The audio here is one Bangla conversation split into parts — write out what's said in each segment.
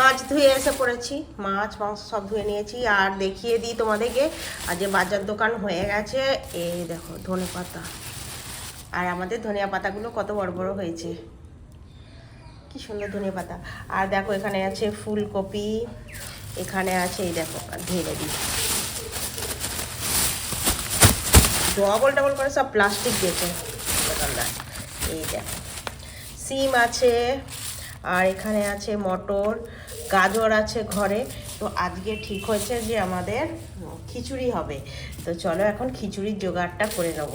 মাছ ধুয়ে এসে পড়েছি। মাছ, মাংস সব ধুয়ে নিয়েছি। আর দেখিয়ে দিই তোমাদেরকে, আর যে বাজার দোকান হয়ে গেছে, এই দেখো ধনে পাতা। আর আমাদের ধনিয়া পাতাগুলো কত বড় বড় হয়েছে। কি সুন্দর ধনিয়া পাতা। আর দেখো এখানে আছে ফুলকপি, এখানে আছে এই দেখো ঢেলে দিই ডবল ডবল করে সব প্লাস্টিক দিয়েছে। দোকানদার এই দেখো। সিম আছে, আর এখানে আছে মটর গাজর আছে ঘরে। তো আজকে ঠিক হয়েছে যে আমাদের খিচুড়ি হবে। তো চলো এখন খিচুড়ির জোগাড়টা করে নেব।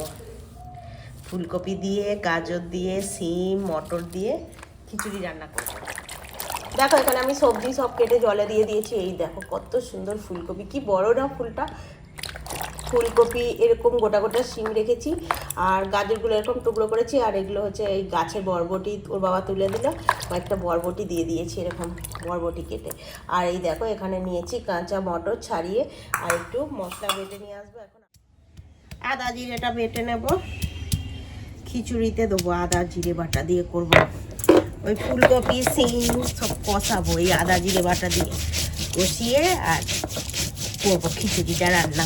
ফুলকপি দিয়ে, গাজর দিয়ে, সিম, মটর দিয়ে খিচুড়ি রান্না করব। দেখো এখানে আমি সবজি সব কেটে জলে দিয়ে দিয়েছি। এই দেখো কত সুন্দর ফুলকপি। কি বড় না ফুলটা? ফুলকপি এরকম গোটা গোটা শিম রেখেছি, আর গাজরগুলো এরকম টুকরো করেছি, আর এগুলো হচ্ছে এই গাছের বরবটি ওর বাবা তুলে দিল, কয়েকটা বরবটি দিয়ে দিয়েছি এরকম বরবটি কেটে। আর এই দেখো, এখানে নিয়েছি কাঁচা মটর ছাড়িয়ে, আর একটু মশলা বেটে নিয়ে আসব এখন। আদা জিরেটা বেটে নেব। খিচুড়িতে দেবো আদা, জিরে বাটা দিয়ে করব। ওই ফুলকপি সিম সব কষাবো এই আদা, জিরে বাটা দিয়ে কষিয়ে আর করব খিচুড়িটা রান্না।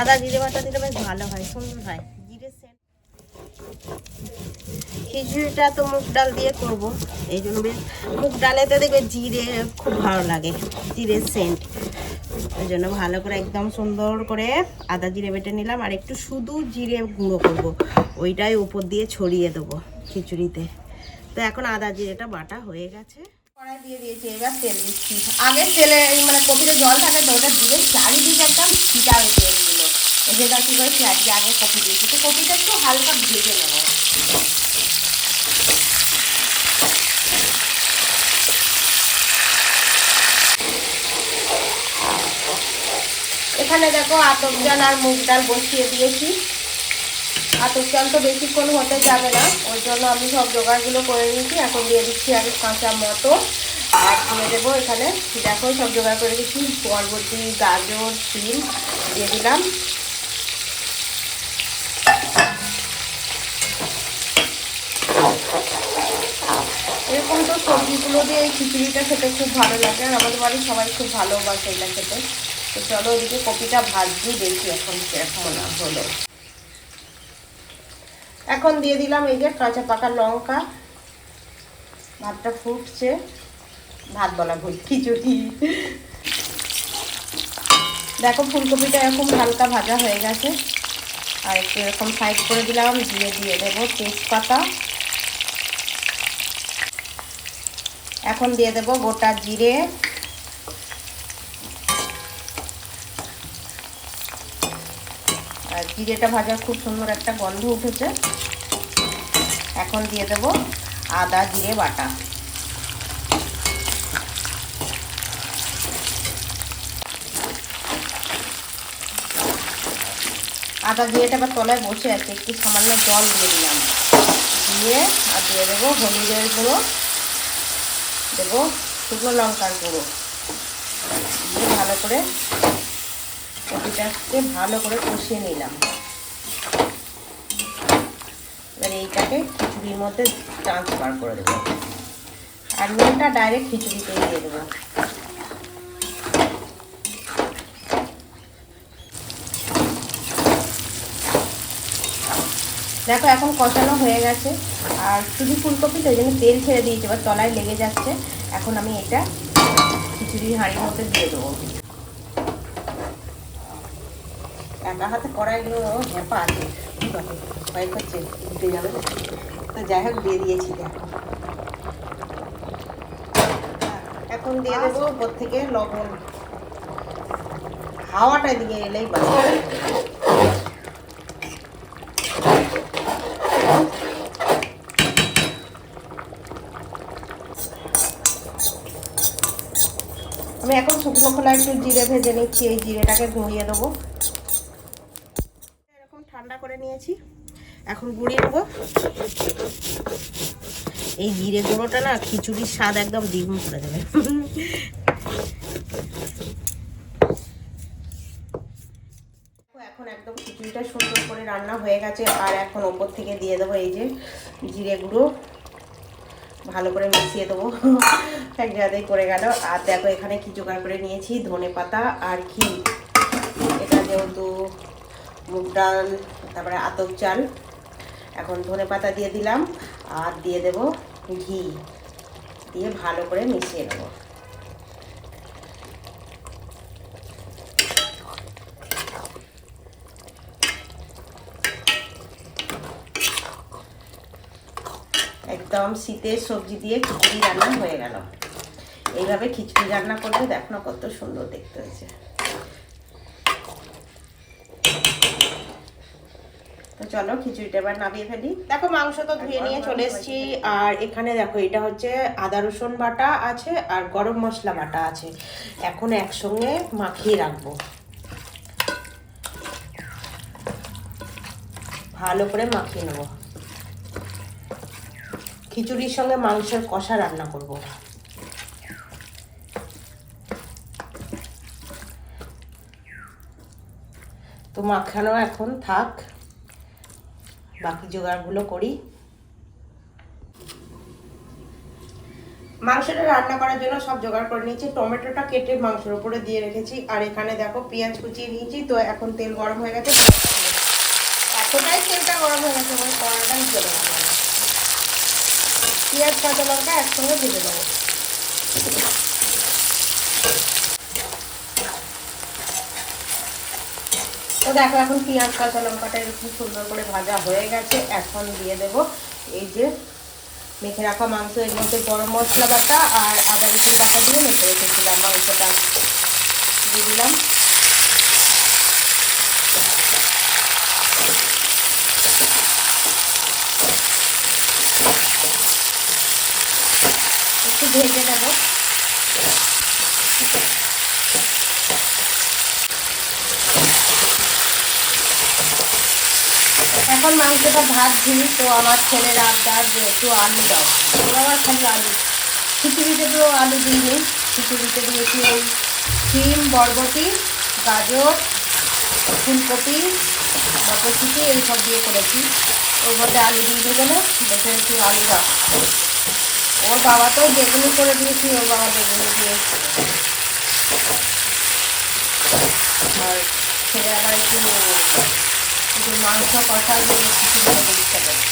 আদা, জিরে বাটা দিলে বেশ ভালো হয়, সুন্দর হয়। সেন্ট। খিচুড়িটা তো মুগ ডাল দিয়ে করব, এই জন্য বেশ। মুগ ডালেতে দেখবে জিরে খুব ভালো লাগে, জিরে সেন্ট। ওই জন্য ভালো করে একদম সুন্দর করে আদা, জিরে বেটে নিলাম, আর একটু শুধু জিরে গুঁড়ো করব। ওইটাই উপর দিয়ে ছড়িয়ে দেবো খিচুড়িতে। তো এখন আদা, জিরেটা বাটা হয়ে গেছে। কড়াই দিয়ে দিয়েছি এবার তেল দিচ্ছি। আগে তেলে মানে কপিতে জল থাকে তো, ওটা দিলে চারিদিকে একদম ছিটা ওই যেটা কী করেছি? আজকে আগে কপি দিয়েছি। তো কপিটা একটু হালকা ভেজে নেব। এখানে দেখো আতপ আর মুগ ডাল বসিয়ে দিয়েছি। আতপ তো বেশিক্ষণ হতে যাবে না। ওই জন্য আমি সব জোগাড়গুলো করে নিয়েছি। এখন দিয়ে দিচ্ছি আগে কাঁচা মটর আর দিয়ে দেবো এখানে, দেখো সব জোগাড় করে দিচ্ছি। বরবটি, গাজর, সিম দিয়ে দিলাম। এরকম তো সবজিগুলো দিয়ে খিচুড়িটা খেতে খুব ভালো লাগে আর আমাদের বাড়ির সবাই খুব ভালোবাসে এটা খেতে। তো চলো ওদিকে কপিটা ভাজছি দেখি এখন কেমন হলো। এখন দিয়ে দিলাম এই যে কাঁচা পাকা লঙ্কা। ভাতটা ফুটছে। ভাত বলা ভুল, খিচুড়ি। দেখো ফুলকপিটা এরকম হালকা ভাজা হয়ে গেছে। আর একটু এরকম সাইড করে দিলাম, দিয়ে দিয়ে দেবো তেজপাতা। এখন দিয়ে দেব গোটা জিরে। আর জিরেটা ভাজার খুব সুন্দর একটা গন্ধ উঠেছে। এখন দিয়ে দেব আদা জিরে বাটা। আদা জিরেটা আবার তলায় বসে আছে, একটু সামান্য জল দিয়ে দিলাম। দিয়ে আর দিয়ে দেবো হলুদের গুঁড়ো। দেবো শুকনো লঙ্কার গুঁড়ো। দিয়ে ভালো করে কপিটাকে ভালো করে কষিয়ে নিলাম। এবার এইটাকে খিচুড়ির মধ্যে ট্রান্সফার করে দেবো। আর নুনটা ডাইরেক্ট খিচুড়িতে দিয়ে দেবো। দেখো, এখন কষানো হয়ে গেছে। আর শুধু ফুলকপি তো ওই জন্য তেল ছেড়ে দিয়েছে, এবার তলায় লেগে যাচ্ছে। এখন আমি এটা খিচুড়ির হাঁড়ির মধ্যে দিয়ে দেবো। একা হাতে কড়াইগুলো হ্যাপা আছে। কি কথা ভয় করছে উঠে যাবে তো যাই হোক, দিয়ে দিয়েছি দেখো এখন দিয়ে দেবো উপর থেকে লবণ। হাওয়াটা দিয়ে এলেই বাস আমি এখন শুকনো খোলা একটু জিরে ভেজে নিচ্ছি, এই জিরেটাকে গুঁড়িয়ে দেবো। এরকম ঠান্ডা করে নিয়েছি। এখন গুঁড়িয়ে দেবো। এই জিরে গুঁড়োটা না, খিচুড়ির স্বাদ একদম দ্বিগুণ করে দেবে। এখন একদম খিচুড়িটা সুন্দর করে রান্না হয়ে গেছে, আর এখন ওপর থেকে দিয়ে দেবো এই যে জিরে গুঁড়ো। ভালো করে মিশিয়ে দেবো। এক জায়গায় করে গেল। আর দেখো, এখানে কি জোগাড় করে নিয়েছি? ধনে পাতা আর ঘি। এটা যেহেতু মুগ ডাল, তারপরে আতক চাল। এখন ধনে পাতা দিয়ে দিলাম। আর দিয়ে দেব ঘি। দিয়ে ভালো করে মিশিয়ে নেব। একদম শীতের সবজি দিয়ে খিচুড়ি রান্না হয়ে গেল। এইভাবে খিচুড়ি রান্না করলে দেখো না কত সুন্দর দেখতে হয়েছে। তো চলো খিচুড়িটা এবার নামিয়ে ফেলি। দেখো মাংস তো ধুয়ে নিয়ে চলে এসেছি। আর এখানে দেখো এটা হচ্ছে আদা রসুন বাটা আছে আর গরম মশলা বাটা আছে। এখন একসঙ্গে মাখিয়ে রাখব। ভালো করে মাখিয়ে নেব। খিচুড়ির সঙ্গে মাংসের কষা রান্না করব। তো মাখানো এখন থাক। বাকি জোগাড়গুলো করি। মাংসটা রান্না করার জন্য সব জোগাড় করে নিয়েছি। টমেটোটা কেটে মাংসের উপরে দিয়ে রেখেছি। আর এখানে দেখো পেঁয়াজ কুচিয়ে নিয়েছি। তো এখন তেল গরম হয়ে গেছে। এতটাই তেলটা গরম হয়ে গেছে মানে কড়াটাই চলে গেছে পেঁয়াজ, কাঁচা লঙ্কা একসঙ্গে ভেজে দেবো তো দেখো এখন পেঁয়াজ, কাঁচা লঙ্কাটা এরকম সুন্দর করে ভাজা হয়ে গেছে। এখন দিয়ে দেব এই যে মেখে রাখা মাংস, এর মধ্যে গরম মশলা বাটা আর আদা রসুন বাটা দিয়ে মেখে রেখেছিলাম। মাংসটা দিয়ে দিলাম। ভেজে নেব। এখন মাংসটা ভাত দিই তো আমার ছেলের আবদার যে একটু আলু দাও। আবার খালি আলু। খিচুড়িতে তো আলু দিইনি খিচুড়িতে দিয়েছি ওই সিম বরবটি, গাজর, ফুলকপি, মটরশুঁটি, এইসব দিয়ে করেছি। ওর মধ্যে আলু দিয়ে দেবে। না দেখে একটু আলু দাও। ওর বাবা তো বেগুনি করে দিয়েছি, ওর বাবা বেগুনি দিয়েছি। আর ছেলে আবার একটু মাংস কষা দিয়ে কিছু করে ইচ্ছা করে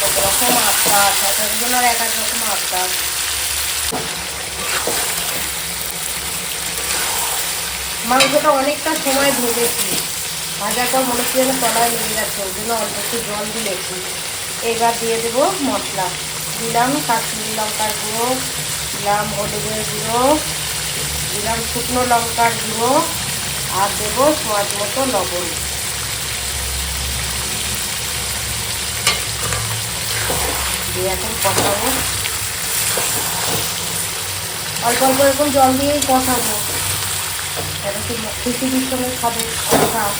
কত রকম আবদার এক এক রকম আবদার। মাংসটা অনেকটা সময় ভেজেছি। পর মনে হচ্ছে যেন তলায় লেগে যাচ্ছে ওই জন্য অল্প একটু জল দিয়েছি। এবার দিয়ে দেবো মশলা। দিলাম কাশ্মীরি লঙ্কার গুঁড়ো, দিলাম হলুদের গুঁড়ো, দিলাম শুকনো লঙ্কার গুঁড়ো, আর দেবো স্বাদ মতো লবণ। দিয়ে এখন কষাবো। অল্প অল্প এরকম জল দিয়েই কষাবো। এটা কি খিচুড়ির সঙ্গে খাব? এইবার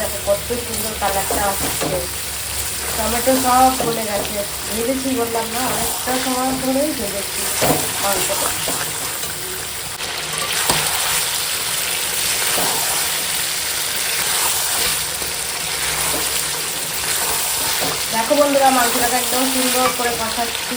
দেখো টমেটো সব গেছে। বললাম না, অনেকটা সময় ধরেই দেখো বন্ধুরা, মাংসটাকে একদম সুন্দর করে কষাচ্ছি।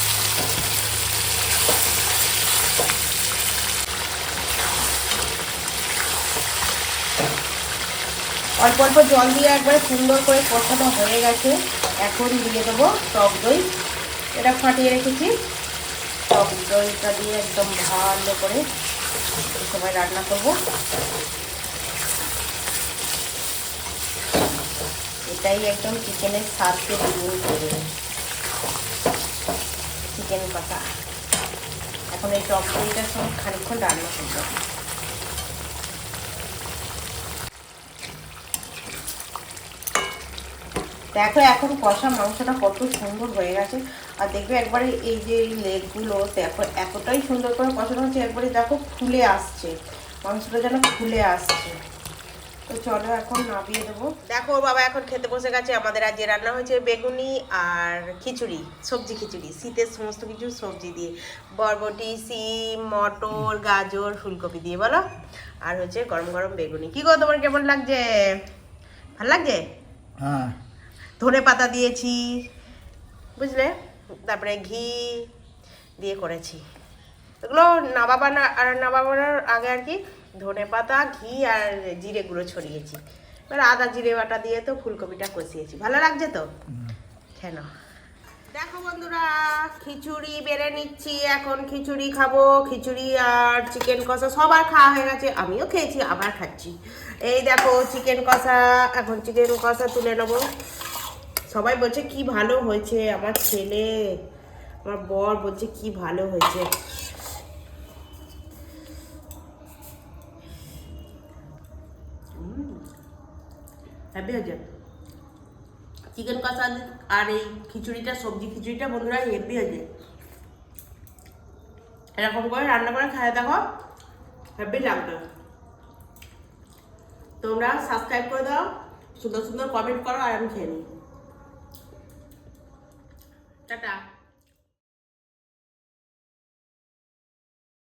অল্প অল্প জল দিয়ে একবারে সুন্দর করে কষানো হয়ে গেছে। এখন দিয়ে দেবো টক দই। এটা ফাটিয়ে রেখেছি। টক দইটা দিয়ে একদম ভালো করে সময় রান্না করব। এটাই একদম চিকেনের স্বাদকে দ্বিগুণ করে চিকেন কষা এখন এই টক দইটার সঙ্গে খানিক্ষণ রান্না করব। দেখো এখন কষা মাংসটা কত সুন্দর হয়ে গেছে। আর দেখবে একবারে এই যে এই লেগগুলো দেখো এতটাই সুন্দর করে কষানো হচ্ছে, একবারে দেখো ফুলে আসছে। মাংসটা যেন ফুলে আসছে। তো চলো এখন নামিয়ে দেবো। দেখো বাবা এখন খেতে বসে গেছে, আমাদের আজ রান্না হয়েছে বেগুনি আর খিচুড়ি, সবজি খিচুড়ি। শীতের সমস্ত কিছু সবজি দিয়ে। বরবটি, সিম, মটর, গাজর, ফুলকপি দিয়ে বলো। আর হচ্ছে গরম গরম বেগুনি। কি গো, তোমার কেমন লাগছে? ভালো লাগছে? হ্যাঁ। ধনে পাতা দিয়েছি, বুঝলে? তারপরে ঘি দিয়ে করেছি। এগুলো নাবাবানা আর নাবাবানোর আগে আর কি ধনে পাতা, ঘি আর জিরে গুঁড়ো ছড়িয়েছি। এবার আদা, জিরে বাটা দিয়ে তো ফুলকপিটা কষিয়েছি। ভালো লাগছে তো? কেন দেখো বন্ধুরা, খিচুড়ি বেড়ে নিচ্ছি। এখন খিচুড়ি খাব। খিচুড়ি আর চিকেন কষা সবার খাওয়া হয়ে গেছে। আমিও খেয়েছি, আবার খাচ্ছি। এই দেখো, চিকেন কষা। এখন চিকেন কষা তুলে নেব। সবাই বলছে, কি ভালো হয়েছে? আমার ছেলে, আমার বর বলছে, কি ভালো হয়েছে? চিকেন কষা আর এই খিচুড়িটা, সবজি খিচুড়িটা, বন্ধুরা হেভি হয়েছে। এরকম করে রান্না করে খায় দেখো হেভি লাগবে। তোমরা সাবস্ক্রাইব করে দাও, সুন্দর সুন্দর কমেন্ট করো, আর আমি খেয়ে নিই। Tchau, tchau.